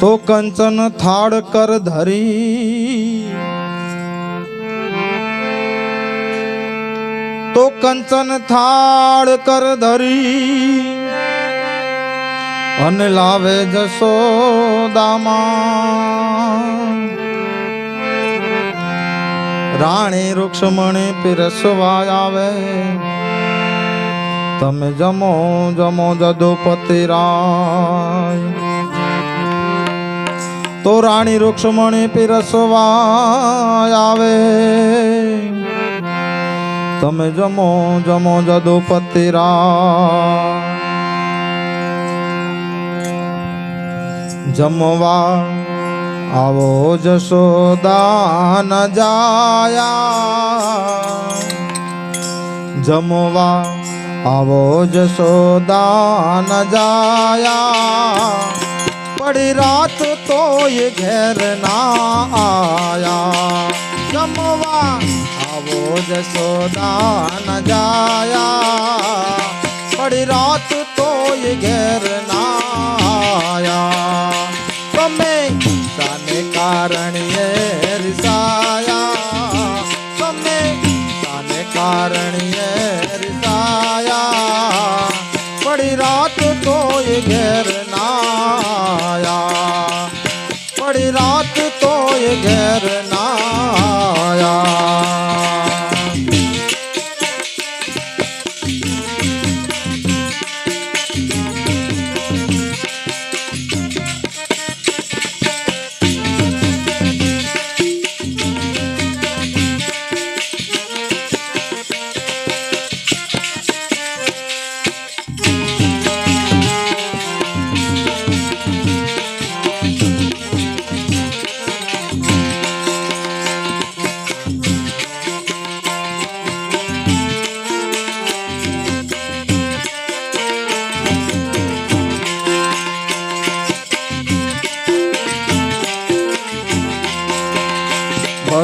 તો કંચન થાળ કર ધરી. તો કંચન થાળ કર ધરી. અને લાવે જશોદામાં રાણી રૂક્ષ્મણી પીરસવા આવે. તમે જમો જમો જદુપતિ રાય. તો રાણી રૂક્ષ્મણી પીરસવા આવે. તમે જમો જમો જદુપતિ રાય. જમવા આવો જશોદાન જાયા. જમવા આવો જશોદાન જાયા. बड़ी रात तो ये घेरना आया। जमवा आवो जसोदा न जाया। बड़ी रात तो ये घेरना आया। समय तो जाने कारण ये रिसाया। तुम्हें जाने कारण ये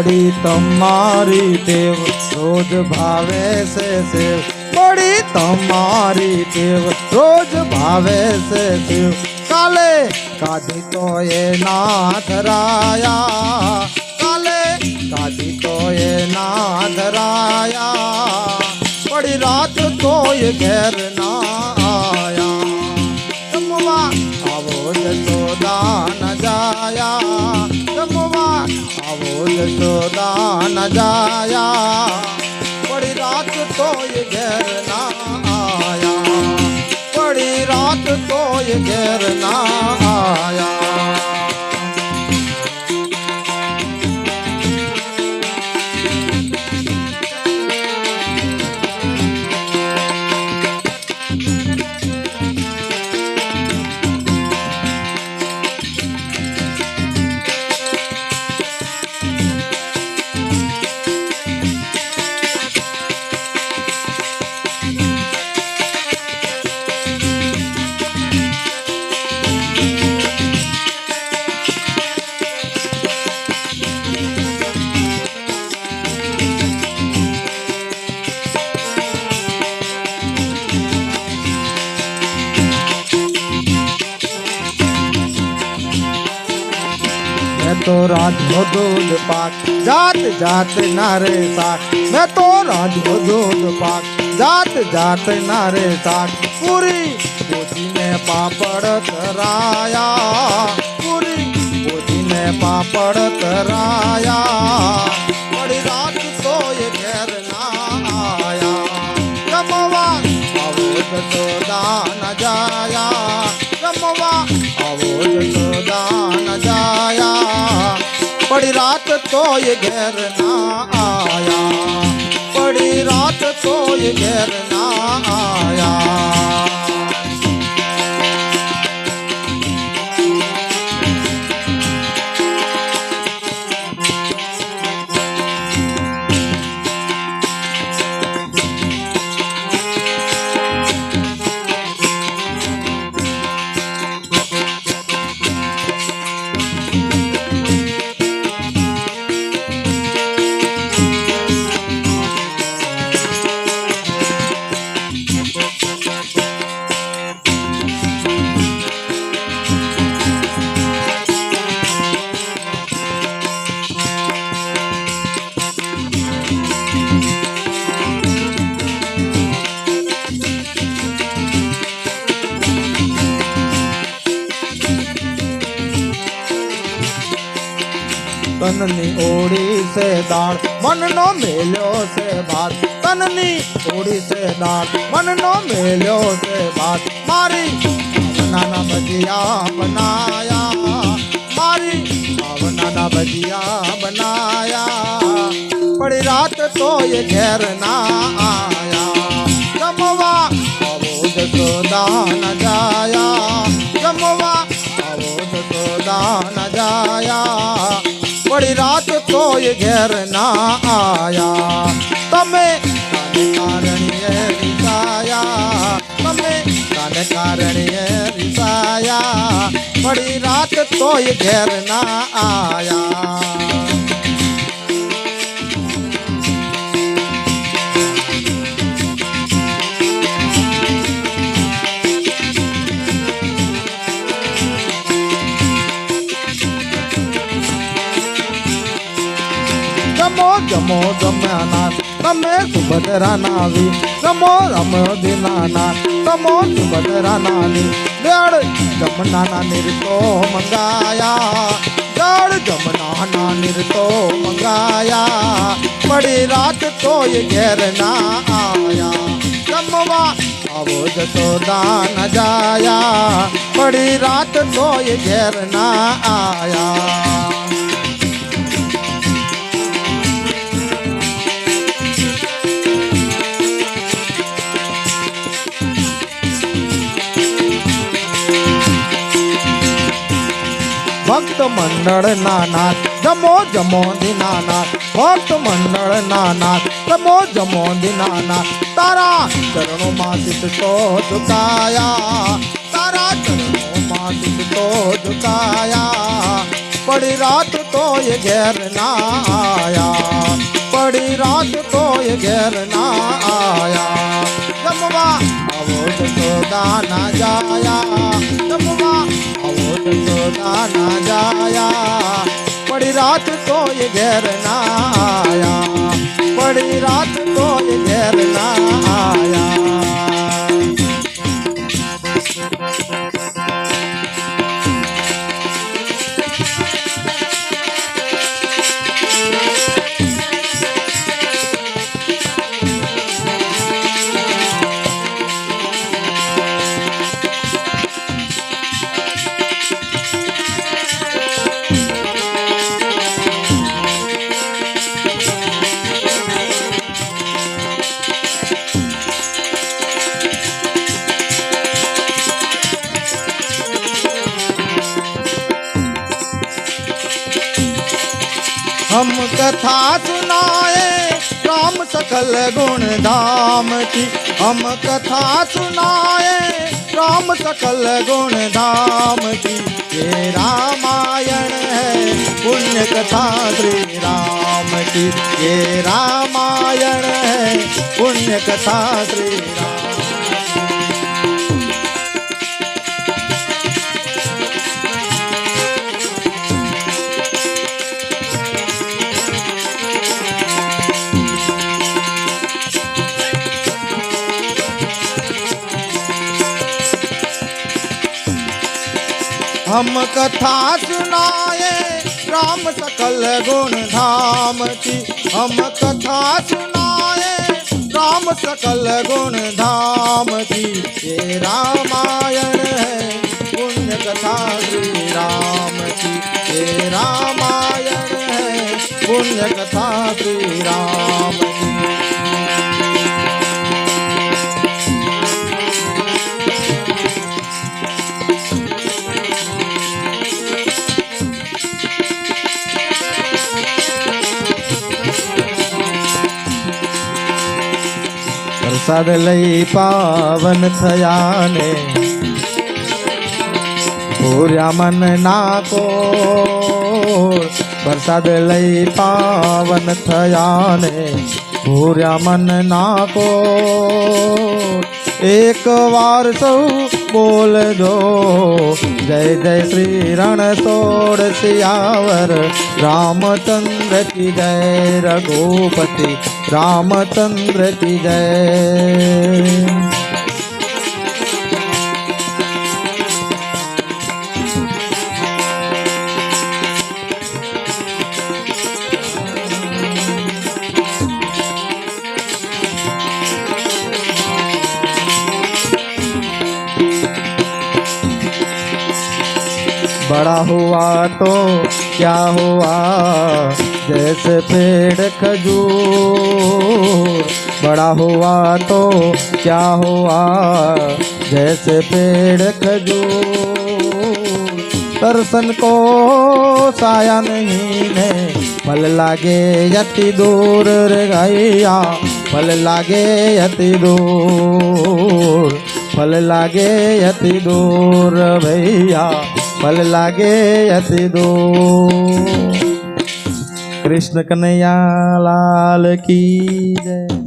बड़ी तुम्हारी देव, रोज भावे से सेव। बड़ी तुम्हारी देव, रोज भावे से शिव काले, काजी तो ये नाथ राया। काले, काजी तो ये नाथ राया। बड़ी रात तो ये घर ना आया। तुम तो दान જશોદા ન જાયા પડી રાત તોય ઘેર ના આયા પડી રાત તોય ઘેર ના આયા राजो दूध पाक। जात जात नारे साक मैं तो राजो दूध पाक। जात जात नारे साक पूरी पोती में पापड़ तराया पूरी पोती में पापड़ तराया बड़ी रात तो ये घेर ना आया। जमवा आवो तो दान जाया। जमवा आवो तो दान बड़ी रात तो ये घेर ना आया। बड़ी रात तो ये घेर તનની ઓળી છે દાળ મનનો મેલ્યો છે ભાત તનની ઓળી છે દાળ મનનો મેલ્યો છે ભાત મારી ભાવનાના ભજીયા બનાયા મારી ભાવનાના ભજીયા બનાયા પડી રાત તો એ ઘેર ના આયા જમવા આવો જસોદા ન જાયા જમવા આવો જસોદા ન જાયા પડી રાત તો એ ઘેર ના આયા. તમે કારણીએ રિસાયા તમે કાને કારણીએ રિસાયા પડી રાત તો ઘેર ના આયા. જમો જમો જમ્યાનાથ તમે સુભદ્રા નાવી રમો રમો દિનાનાથ તમો સુભદ્રા નાની જળ જમનાના નિરતો મંગાયા જળ જમનાના નિરતો મંગાયા પડી રાત તોય ઘેર ના આયા જમવા આવો જશોદા ન જાયા પડી રાત તોય ઘેર ના આયા ભક્ત મંડળ ના નાથ જમો જમો દિનાનાથ ભક્ત મંડળ ના નાથ જમો જમો દિનાનાથ તારા ચરણોમાં ચિત તો ઝુકાયા તારા ચરણોમાં ચિત તો ઝુકાયા પડી રાત તો એ ઘેર ના આયા પડી રાત તો એ ઘેર ના આયા જમવા આવો જશોદા ના જાયા જમવા रात तो ना जाया। बड़ी रात को ये घर ना आया। बड़ी रात को ये घर ना आया। कथा सुनाए राम सकल गुण धाम की। हम कथा सुनाए राम सकल गुण धाम की। ये रामायण है, पुण्य कथा श्री राम की। ये रामायण है, पुण्य कथा श्री राम हम कथा सुनाए, राम सकल गुण धाम की। हम कथा सुनाए, राम सकल गुण धाम की। ये रामायण है, पुण्य कथा श्री राम की। ये रामायण है, पुण्य कथा श्री राम की। વરસાદ લઈ પાવન થયા ને ભૂર્યા મન નાકો, વરસાદ લઈ પાવન થયા ને ભૂર્યા મન નાકો, એક વાર સૌ બોલજો। જય જય શ્રી રણ સોળ શિયાવર રામચંદ્ર કી જય રઘુપતિ રામચંદ્ર કી જય। बड़ा हुआ तो क्या हुआ? जैसे पेड़ खजूर। बड़ा हुआ तो क्या हुआ? जैसे पेड़ खजूर। दर्शन को साया नहीं ने। फल लागे यति दूर रे गैया। फल लागे यति दूर। फल लागे यति दूर भैया। फल लागे अति दो। कृष्ण कन्हैया लाल की जय।